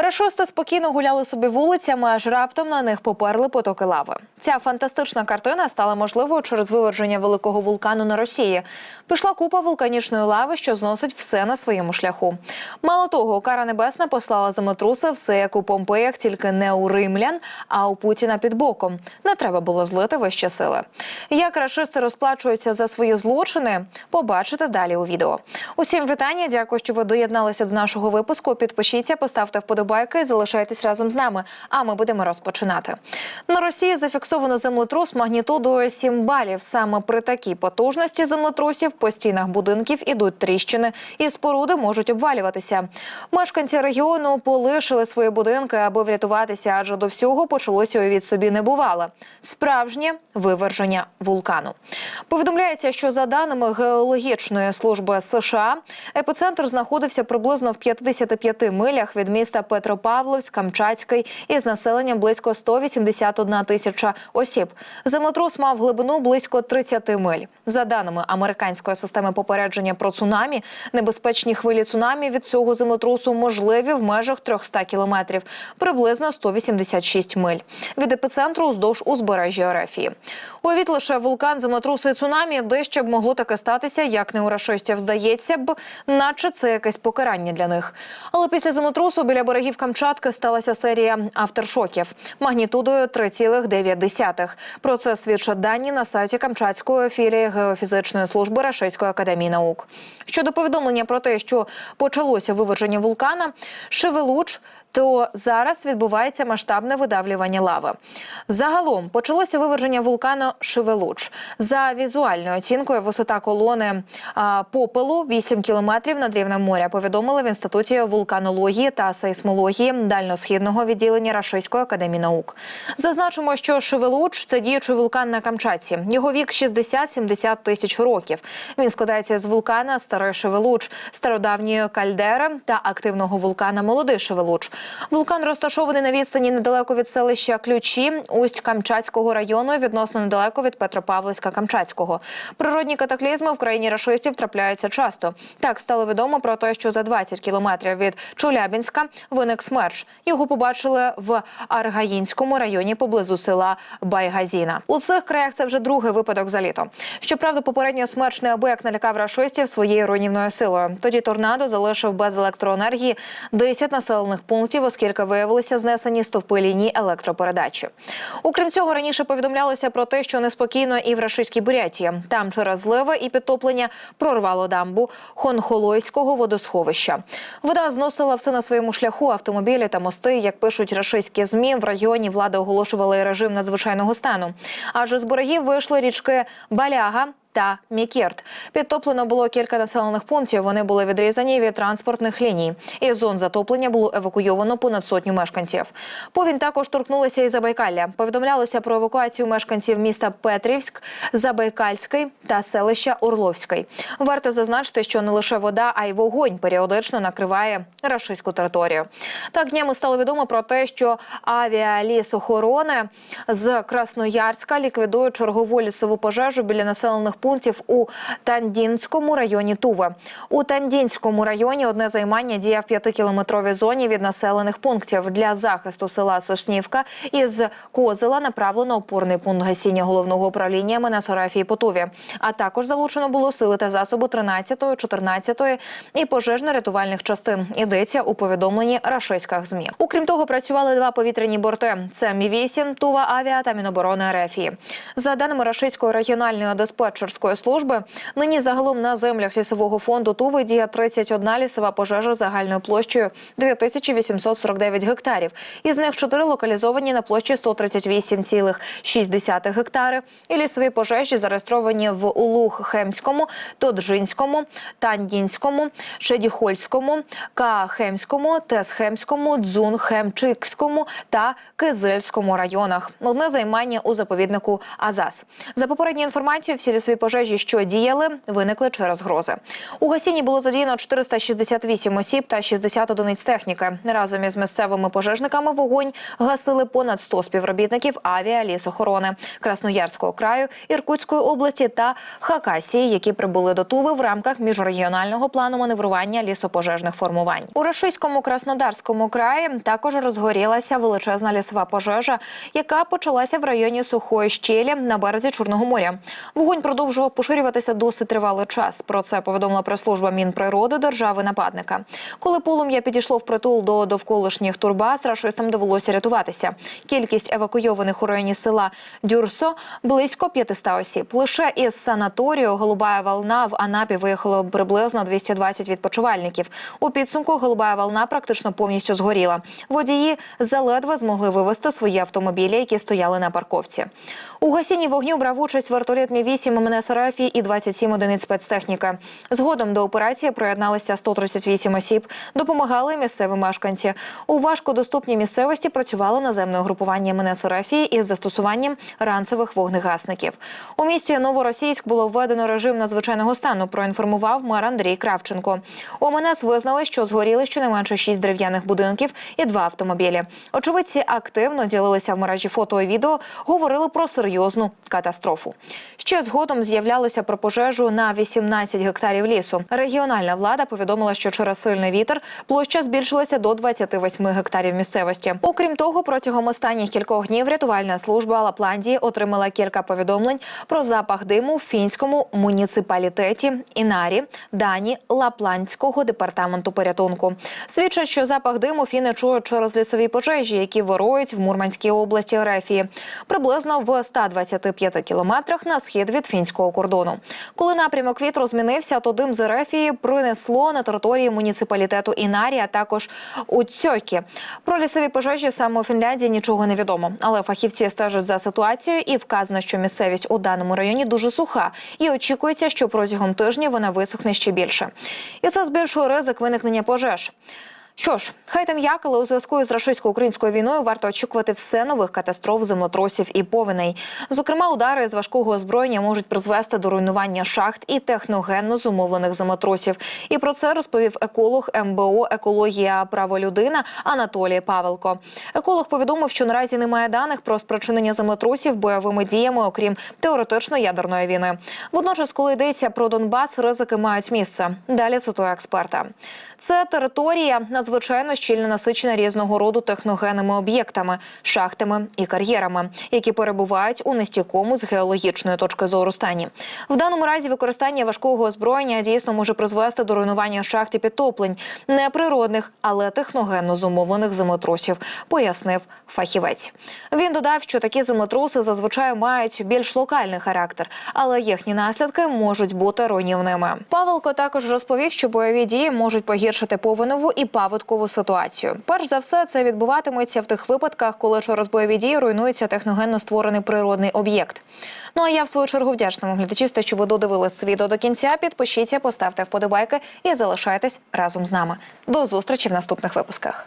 Рашисти спокійно гуляли собі вулицями, аж раптом на них поперли потоки лави. Ця фантастична картина стала можливою через виверження великого вулкану на Росії. Пішла купа вулканічної лави, що зносить все на своєму шляху. Мало того, кара небесна послала землетруси все як у Помпеях, тільки не у римлян, а у Путіна під боком. Не треба було злити вище сили. Як рашисти розплачуються за свої злочини, побачите далі у відео. Усім вітання. Дякую, що ви доєдналися до нашого випуску. Підпишіться, поставте вподобайки, залишайтесь разом з нами. А ми будемо розпочинати. На Росії зафіксовано землетрус магнітудою 7 балів. Саме при такій потужності землетрусів по стінах будинків ідуть тріщини, і споруди можуть обвалюватися. Мешканці регіону полишили свої будинки, аби врятуватися, адже до всього почалося від собі не бувало. Справжнє виверження вулкану. Повідомляється, що за даними геологічної служби США, епіцентр знаходився приблизно в 55 милях від міста Петропавловськ, Камчатський із населенням близько 181 тисяча осіб. Землетрус мав глибину близько 30 миль. За даними американської системи попередження про цунамі, небезпечні хвилі цунамі від цього землетрусу можливі в межах 300 кілометрів, приблизно 186 миль. Від епіцентру уздовж узбережжя Ерефії. Уявіть лише вулкан, землетрусу і цунамі, де ще б могло таке статися, як не у рашистів здається б, наче це якесь покарання для них. Але після землетрусу біля берегів Камчатки сталася серія авторшоків магнітудою 3,9. Про це свідчать дані на сайті Камчатської філії геофізичної служби Рашистської академії наук. Щодо повідомлення про те, що почалося виверження вулкана, Шевелуч. То зараз відбувається масштабне видавлювання лави. Загалом почалося виверження вулкану Шевелуч. За візуальною оцінкою, висота колони а, попелу 8 кілометрів над рівнем моря. Повідомили в інституті вулканології та сейсмології дальносхідного відділення Рашистської академії наук. Зазначимо, що Шевелуч це діючий вулкан на Камчатці. Його вік 60-70 тисяч років. Він складається з вулкана Старий Шевелуч, стародавньої кальдери та активного вулкана Молодий Шевелуч. Вулкан розташований на відстані недалеко від селища Ключі, усть Камчатського району, відносно недалеко від Петропавловська Камчатського. Природні катаклізми в країні рашистів трапляються часто. Так стало відомо про те, що за 20 кілометрів від Чолябінська виник смерч. Його побачили в Аргаїнському районі поблизу села Байгазіна. У цих краях це вже другий випадок за літо. Щоправда, попередньо смерч неабияк налякав рашистів своєю руйнівною силою. Тоді торнадо залишив без електроенергії 10 населених пунктів, оскільки виявилися знесені стовпи ліній електропередачі. Окрім цього, раніше повідомлялося про те, що неспокійно і в Рашистській Бурятії. Там через зливи і підтоплення прорвало дамбу Хонхолойського водосховища. Вода зносила все на своєму шляху автомобілі та мости. Як пишуть рашистські змі, в регіоні влада оголошувала режим надзвичайного стану. Адже з берегів вийшли річки Баляга та Мікірт. Підтоплено було кілька населених пунктів. Вони були відрізані від транспортних ліній. Із зон затоплення було евакуйовано понад сотню мешканців. Повінь також торкнулася і Забайкалля. Повідомлялося про евакуацію мешканців міста Петрівськ, Забайкальський та селища Орловський. Варто зазначити, що не лише вода, а й вогонь періодично накриває рашистську територію. Так днями стало відомо про те, що авіалісохорони з Красноярська ліквідують чергову лісову пожежу біля населених пунктів у Тандінському районі Туве. У Тандінському районі одне займання діє в п'ятикілометровій зоні від населених пунктів для захисту села Соснівка. Із Козела направлено опорний пункт гасіння головного управління Менесарафії Потуві. А також залучено було сили та засоби 13-ї, 14-ї і пожежно-рятувальних частин. Йдеться у повідомленні рашистських змі. Окрім того, працювали два повітряні борти: це Мі 8 Тува Авіа та Міноборони РФ. За даними Рашистської регіональної диспетчерської служби, нині загалом на землях лісового фонду Туви діє 31 лісова пожежа загальною площею 2849 гектарів. Із них 4 локалізовані на площі 138,6 гектари. І лісові пожежі зареєстровані в Улуг-Хемському, Тоджинському, Тандінському, Шедіхольському, Каахемському, Тесхемському, Дзунхемчикському та Кизильському районах. Одне займання у заповіднику Азас. За попередньою інформацією, всі лісові пожежі, що діяли, виникли через грози. У гасінні було задіяно 468 осіб та 60 одиниць техніки. Разом із місцевими пожежниками вогонь гасили понад 100 співробітників авіалісохорони Красноярського краю, Іркутської області та Хакасії, які прибули до Туви в рамках міжрегіонального плану маневрування лісопожежних формувань. У Рашиському Краснодарському краї також розгорілася величезна лісова пожежа, яка почалася в районі сухої щелі на березі Чорного моря. Вогонь продовжував поширюватися досить тривалий час. Про це повідомила прес-служба Мінприроди держави-нападника. Коли полум'я підійшло в притул до довколишніх турбаз, рашистам довелося рятуватися. Кількість евакуйованих у районі села Дюрсо близько 500 осіб. Лише із санаторію Голубая волна в Анапі виїхало приблизно 220 відпочивальників. У підсумку Голубая волна практично повністю згоріла. Водії заледве змогли вивезти свої автомобілі, які стояли на парковці. У гасінні вогню брав участь вертоліт Мі-8 МНС РФ і 27 одиниць спецтехніки. Згодом до операції приєдналися 138 осіб, допомагали місцеві мешканці. У важкодоступній місцевості працювало наземне угрупування МНС РФ із застосуванням ранцевих вогнегасників. У місті Новоросійськ було введено режим надзвичайного стану. Проінформував мер Андрій Кравченко. У МНС визнали, що згоріли щонайменше шість дерев'яних будинків і два автомобілі. Очевидці активно ділилися в мережі фото і відео, говорили про серйозну катастрофу. Ще згодом з'являлося про пожежу на 18 гектарів лісу. Регіональна влада повідомила, що через сильний вітер площа збільшилася до 28 гектарів місцевості. Окрім того, протягом останніх кількох днів рятувальна служба Лапландії отримала кілька повідомлень про запах диму в фінському муніципалітеті Інарі, Дані Лапландського департаменту порятунку. Свідчать, що запах диму фіни чують через лісові пожежі, які вирують в Мурманській області Рефії, приблизно в 125 кілометрах на схід від фінського кордону. Коли напрямок вітру змінився, то дим з Рефії принесло на території муніципалітету Інарі, а також у Цьокі. Про лісові пожежі саме у Фінляндії нічого не відомо, але фахівці стежать за ситуацією і вказано, що місцевість у даному районі дуже суха, і очікується, що протягом тижня вона висохне ще більше. І це збільшує ризик виникнення пожеж. Що ж, хай там як, але у зв'язку з рашистсько-українською війною варто очікувати все нових катастроф, землетрусів і повеней. Зокрема, удари з важкого озброєння можуть призвести до руйнування шахт і техногенно зумовлених землетрусів. І про це розповів еколог МБО Екологія право людина Анатолій Павелко. Еколог повідомив, що наразі немає даних про спричинення землетрусів бойовими діями, окрім теоретично ядерної війни. Водночас, коли йдеться про Донбас, ризики мають місце. Далі цитує експерта. Це територія надзвичайно щільно насичена різного роду техногенними об'єктами, шахтами і кар'єрами, які перебувають у нестійкому з геологічної точки зору стані. В даному разі використання важкого озброєння дійсно може призвести до руйнування шахт і підтоплень не природних, але техногенно зумовлених землетрусів, пояснив фахівець. Він додав, що такі землетруси зазвичай мають більш локальний характер, але їхні наслідки можуть бути руйнівними. Павелко також розповів, що бойові дії можуть погіршити повеневу і паводкову ситуацію. Перш за все, це відбуватиметься в тих випадках, коли через бойові дії руйнується техногенно створений природний об'єкт. Ну а я в свою чергу вдячна вам глядачі, що ви додивились це відео до кінця. Підпишіться, поставте вподобайки і залишайтесь разом з нами. До зустрічі в наступних випусках.